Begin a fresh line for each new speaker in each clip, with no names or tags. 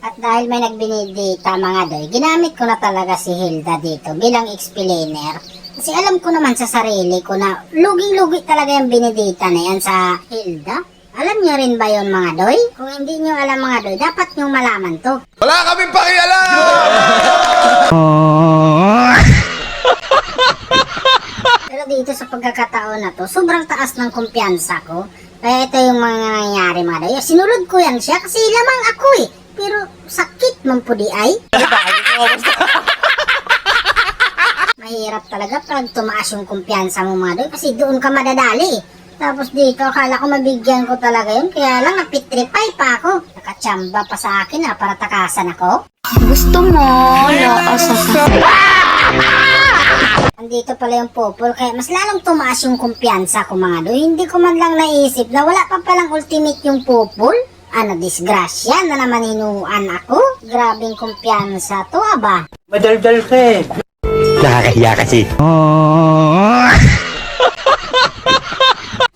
At dahil may nagbinidita mga doy, ginamit ko na talaga si Hilda dito bilang explainer. Kasi alam ko naman sa sarili ko na luging-lugi talaga yung binidita na yan sa Hilda. Alam niyo rin ba yon mga doy? Kung hindi niyo alam mga doy, dapat niyo malaman to.
Wala kaming pakialam!
Pero dito sa pagkakataon na to, sobrang taas ng kumpiyansa ko. Kaya ito yung mga nangyayari mga doy. Sinulod ko yan siya kasi lamang ako eh. Pero sakit man po di ay. Mahirap talaga pag tumaas yung kumpiyansa mo mga doy kasi doon ka madadali. Tapos dito, akala ko mabigyan ko talaga yun. Kaya lang, napitripay pa ako. Nakachamba pa sa akin ha, para takasan ako.
Gusto mo, laasa ka.
Andito pala yung popol, kaya mas lalong tumaas yung kumpiyansa ko mga doy. Hindi ko man lang naisip na wala pa palang ultimate yung popol. Ano, disgrasya na naman hinuan ako. Grabing kumpiyansa to, aba.
Madaldal ka eh.
Nakakahiya kasi.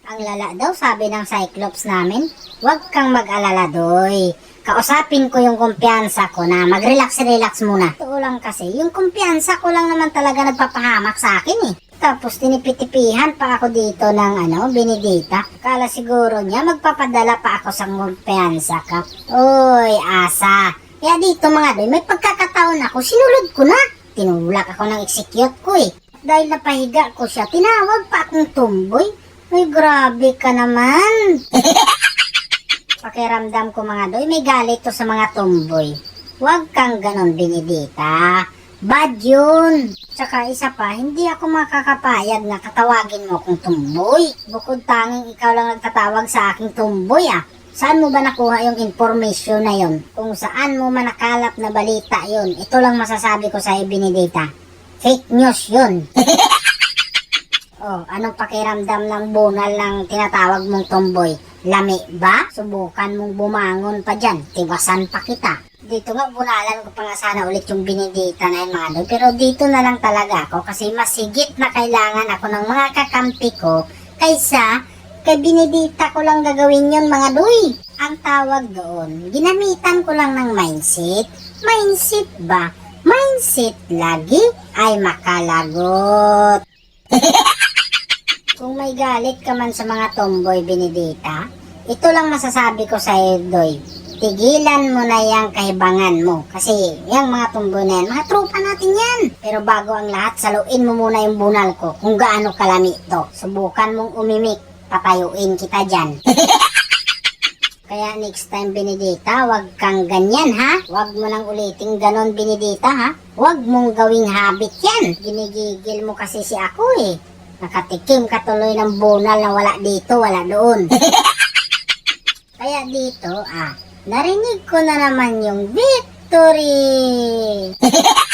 Ang lala daw, sabi ng Cyclops namin, huwag kang mag-alala doy. Kausapin ko yung kumpiyansa ko na mag-relax-relax muna. Totoo lang kasi, yung kumpiyansa ko lang naman talaga nagpapahamak sa akin eh. Tapos tinipitipihan pa ako dito ng ano, binidita. Kala siguro niya magpapadala pa ako sa kumpiyansa ka. Uy, asa. Kaya dito mga doy, may pagkakataon ako, sinulod ko na. Tinulak ako ng execute ko eh. Dahil napahiga ko siya, tinawag pa akong tumboy. Ay, grabe ka naman. Pakiramdam ko mga doy, may galit to sa mga tumboy. Huwag kang ganon binidita. Bad yun. Tsaka isa pa, hindi ako makakapayag na katawagin mo kong tumboy. Bukod tanging ikaw lang nagtatawag sa aking tumboy ah. Saan mo ba nakuha yung information na yon? Kung saan mo man nakalap na balita yon? Ito lang masasabi ko sa Benedita. Fake news yun. Oh, anong pakiramdam ng bunal ng tinatawag mong tomboy? Lami ba? Subukan mong bumangon pa dyan. Tiwasan pa kita. Dito nga, bunalan ko pa nga sana ulit yung binidita na yun mga doy. Pero dito na lang talaga ako kasi masigit na kailangan ako ng mga kakampi ko kaysa kay binidita ko lang gagawin yun mga doy. Ang tawag doon, ginamitan ko lang ng mindset. Mindset ba? Mindset lagi ay makalagot. May galit ka man sa mga tomboy binidita, ito lang masasabi ko sa iyo, Doy. Tigilan mo na yung kahibangan mo. Kasi yung mga tomboy na yan, mga tropa natin yan. Pero bago ang lahat, saluin mo muna yung bunal ko kung gaano kalami to. Subukan mong umimik, papayuin kita dyan. Kaya next time, Benedita, wag kang ganyan, ha? Wag mo nang uliting ganon, Benedita, ha? Wag mong gawing habit yan. Ginigigil mo kasi si ako, eh. Nakatikim ka tuloy ng bunal na wala dito, wala doon. Kaya dito, ah, narinig ko na naman yung victory.